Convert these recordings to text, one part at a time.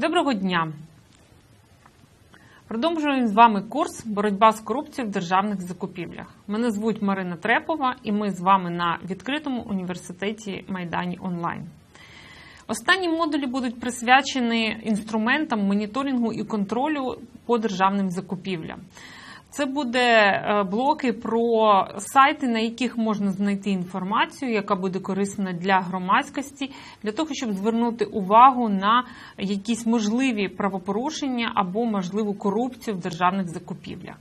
Доброго дня! Продовжуємо з вами курс Боротьба з корупцією в державних закупівлях. Мене звуть Марина Трепова, і ми з вами на відкритому університеті Майдані онлайн. Останні модулі будуть присвячені інструментам моніторингу і контролю по державним закупівлям. Це буде е, блоки про сайти, на яких можна знайти інформацію, яка буде корисна для громадськості, для того, щоб звернути увагу на якісь можливі правопорушення або можливу корупцію в державних закупівлях.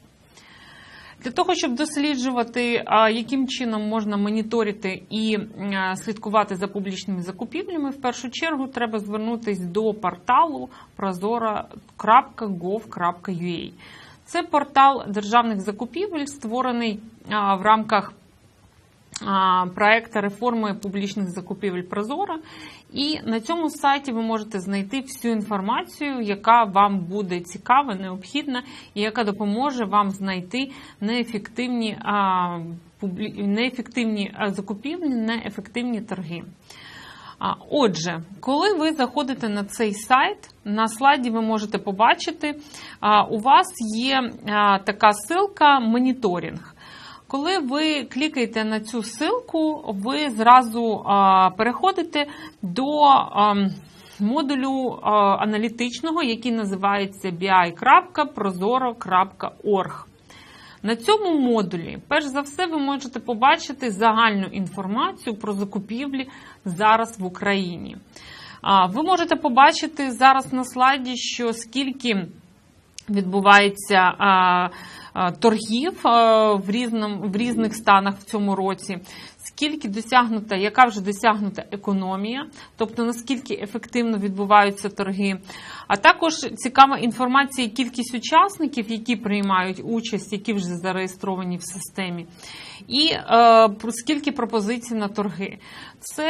Для того, щоб досліджувати, яким чином можна моніторити і слідкувати за публічними закупівлями, в першу чергу треба звернутися до порталу prozora.gov.ua. Це портал державних закупівель, створений в рамках проекту реформи публічних закупівель Прозора. І на цьому сайті ви можете знайти всю інформацію, яка вам буде цікава, необхідна, і яка допоможе вам знайти неефективні, неефективні закупівлі, неефективні торги. А, Отже, коли ви заходите на цей сайт, на слайді ви можете побачити, а, у вас є а, така ссылка моніторинг. Коли ви клікаєте на цю ссылку, ви зразу а, переходите до а, модулю а, аналітичного, який називається bi.prozoro.org. На цьому модулі, перш за все, ви можете побачити загальну інформацію про закупівлі зараз в Україні. Ви можете побачити зараз на слайді, що скільки відбувається торгів в, різному, в різних станах в цьому році. Скільки досягнута, яка вже досягнута економія, тобто наскільки ефективно відбуваються торги, а також цікава інформація, кількість учасників, які приймають участь, які вже зареєстровані в системі, і е, скільки пропозицій на торги. Це,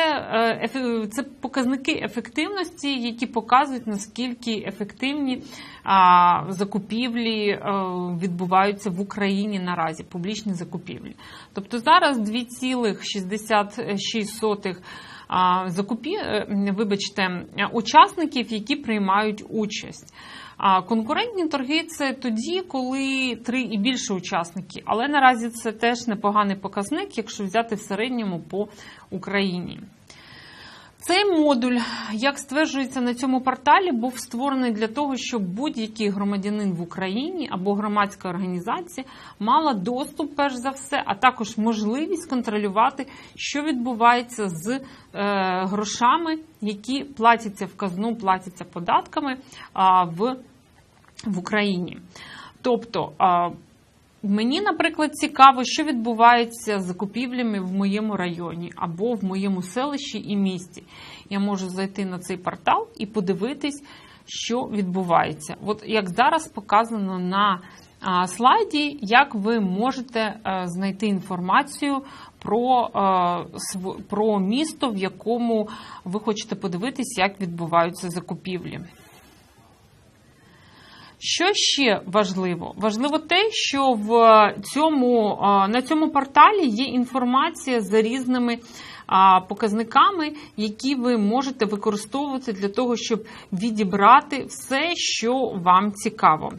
е, це показники ефективності, які показують наскільки ефективні а, закупівлі е, відбуваються в Україні наразі, публічні закупівлі. Тобто зараз 2,66 а, закупі... е, вибачте, учасників, які приймають участь. А конкурентні торги це тоді, коли три і більше учасників. Але наразі це теж непоганий показник, якщо взяти в середньому по Україні. Цей модуль, як стверджується на цьому порталі, був створений для того, щоб будь-який громадянин в Україні або громадська організація мала доступ, перш за все, а також можливість контролювати, що відбувається з е, грошами, які платяться в казну, платяться податками а, в, в Україні. Тобто. а, Мені, наприклад, цікаво, що відбувається з закупівлями в моєму районі або в моєму селищі і місті. Я можу зайти на цей портал і подивитись, що відбувається. От як зараз показано на слайді, як ви можете е, знайти інформацію про, е, про місто, в якому ви хочете подивитись, як відбуваються закупівлі. Що ще важливо? Важливо те, що в цьому, на цьому порталі є інформація за різними показниками, які ви можете використовувати для того, щоб відібрати все, що вам цікаво.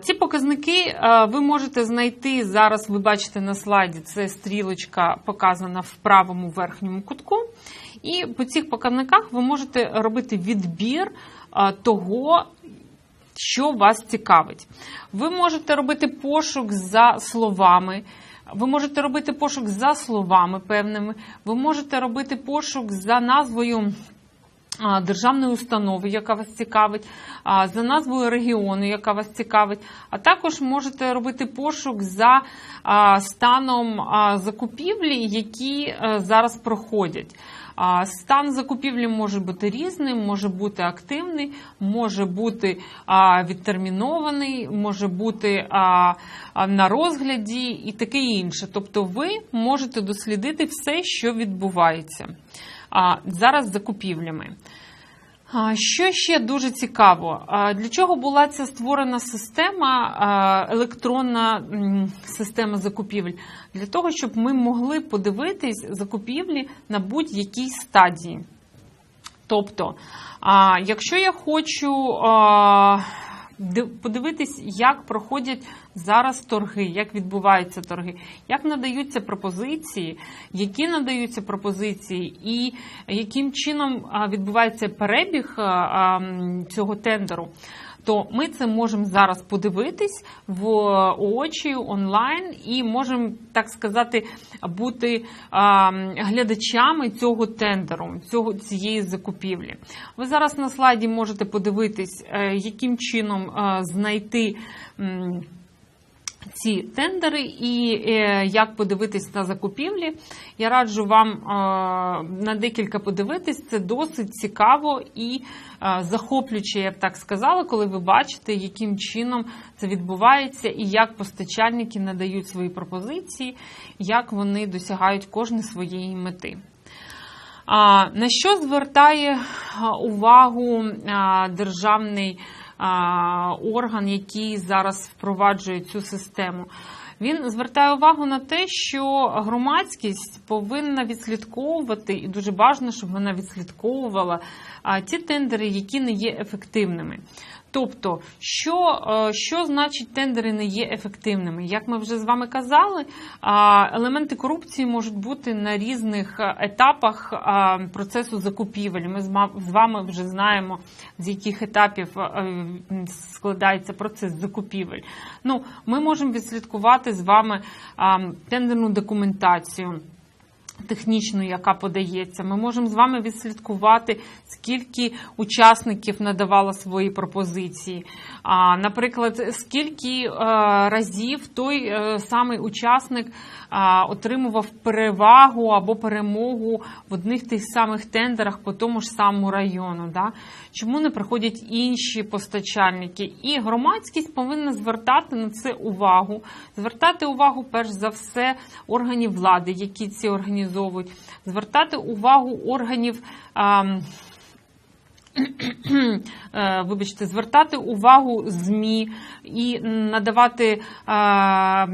Ці показники ви можете знайти зараз. Ви бачите на слайді, це стрілочка показана в правому верхньому кутку. І по цих показниках ви можете робити відбір того, що вас цікавить. Ви можете робити пошук за словами. Ви можете робити пошук за словами певними, ви можете робити пошук за назвою державної установи, яка вас цікавить, за назвою регіону, яка вас цікавить, а також можете робити пошук за станом закупівлі, які е, зараз проходять. Стан закупівлі може бути різним, може бути активний, може бути відтермінований, може бути на розгляді і таке інше. Тобто ви можете дослідити все, що відбувається зараз з закупівлями. Що ще дуже цікаво, для чого була ця створена система, електронна система закупівель? Для того, щоб ми могли подивитись закупівлі на будь-якій стадії. Тобто, якщо я хочу подивитись, як проходять зараз торги, як відбуваються торги, як надаються пропозиції, які надаються пропозиції, і яким чином відбувається перебіг цього тендеру. То ми це можемо зараз подивитись в очі онлайн і можемо, так сказати, бути глядачами цього тендеру, цього цієї закупівлі. Ви зараз на слайді можете подивитись, е, яким чином е, знайти. Ці тендери і е, як подивитись на закупівлі. Я раджу вам е, на декілька подивитись. Це досить цікаво і е, захоплююче, я б так сказала, коли ви бачите, яким чином це відбувається і як постачальники надають свої пропозиції, як вони досягають кожне своєї мети. На що звертає увагу державний орган, який зараз впроваджує цю систему? Він звертає увагу на те, що громадськість повинна відслідковувати, і дуже бажано, щоб вона відслідковувала ті тендери, які не є ефективними. Тобто, що, е, що значить тендери не є ефективними? Як ми вже з вами казали, елементи корупції можуть бути на різних е, етапах процесу закупівель. Ми з вами вже знаємо, з яких етапів е, складається процес закупівель. Ну, ми можемо відслідкувати з вами тендерну документацію технічну, яка подається. Ми можемо з вами відслідкувати, скільки учасників надавало свої пропозиції. Наприклад, скільки е, разів той е, самий учасник отримував перевагу або перемогу в одних тих самих тендерах по тому ж самому району. Да? Чому не приходять інші постачальники? І громадськість повинна звертати на це увагу, звертати увагу перш за все органів влади, які ці організовують, звертати увагу органів. ам, е, Вибачте, звертати увагу ЗМІ і надавати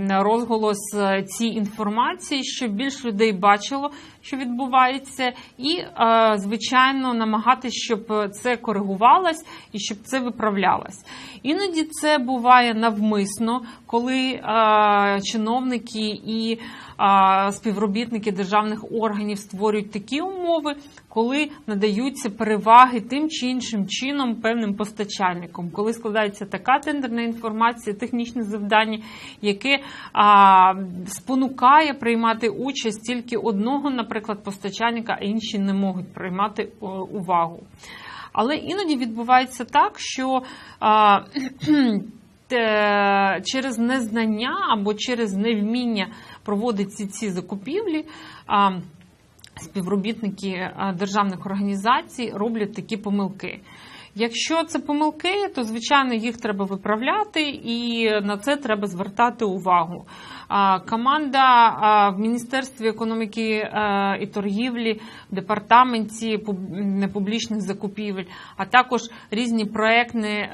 розголос е, цій інформації, щоб більш людей бачило, що відбувається, і, е, звичайно, намагатися, щоб це коригувалось і щоб це виправлялось. Іноді це буває навмисно, коли е, чиновники і е, співробітники державних органів створюють такі умови, коли надаються переваги тим чи іншим чином певним постачальникам, коли складається така тендерна інформація, технічне завдання, яке спонукає приймати участь тільки одного, наприклад, постачальника, а інші не можуть приймати увагу. Але іноді відбувається так, що а, через незнання або через невміння проводити ці, ці закупівлі. А, співробітники державних організацій роблять такі помилки. Якщо це помилки, то звичайно їх треба виправляти, і на це треба звертати увагу. Команда в Міністерстві економіки і торгівлі, в департаменті пуб- непублічних закупівель, а також різні проектні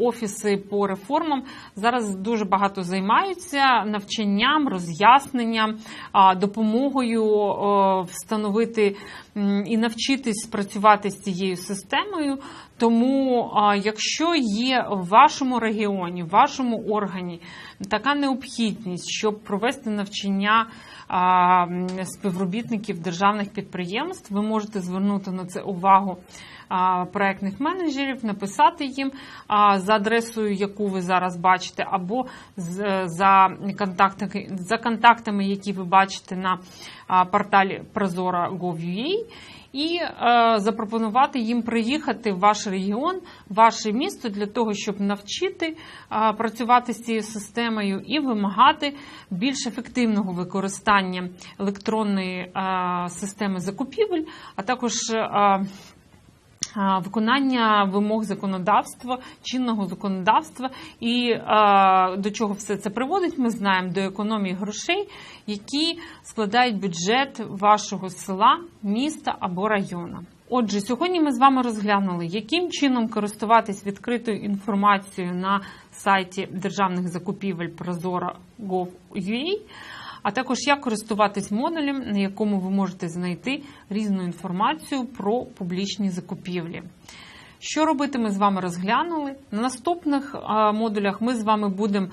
офіси по реформам зараз дуже багато займаються навчанням, роз'ясненням, допомогою встановити і навчитись працювати з цією системою. Тому, якщо є в вашому регіоні, в вашому органі така необхідність, щоб провести навчання співробітників державних підприємств, ви можете звернути на це увагу проектних менеджерів, написати їм за адресою, яку ви зараз бачите, або за контактами, за контактами, які ви бачите на порталі Prozora.gov.ua і е, запропонувати їм приїхати в ваш регіон, в ваше місто для того, щоб навчити е, працювати з цією системою і вимагати більш ефективного використання електронної е, системи закупівель, а також е, виконання вимог законодавства, чинного законодавства, і до чого все це приводить, ми знаємо до економії грошей, які складають бюджет вашого села, міста або району. Отже, сьогодні ми з вами розглянули, яким чином користуватись відкритою інформацією на сайті державних закупівель Prozora.gov.ua, а також як користуватись модулем, на якому ви можете знайти різну інформацію про публічні закупівлі. Що робити, ми з вами розглянули. На наступних модулях ми з вами будемо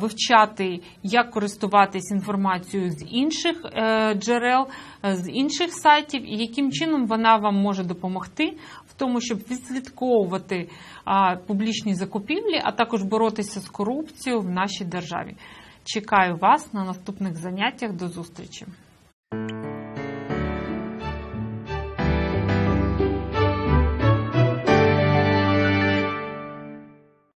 вивчати, як користуватись інформацією з інших е, джерел, е, з інших сайтів, і яким чином вона вам може допомогти в тому, щоб відслідковувати публічні закупівлі, а також боротися з корупцією в нашій державі. Чекаю вас на наступних заняттях. До зустрічі!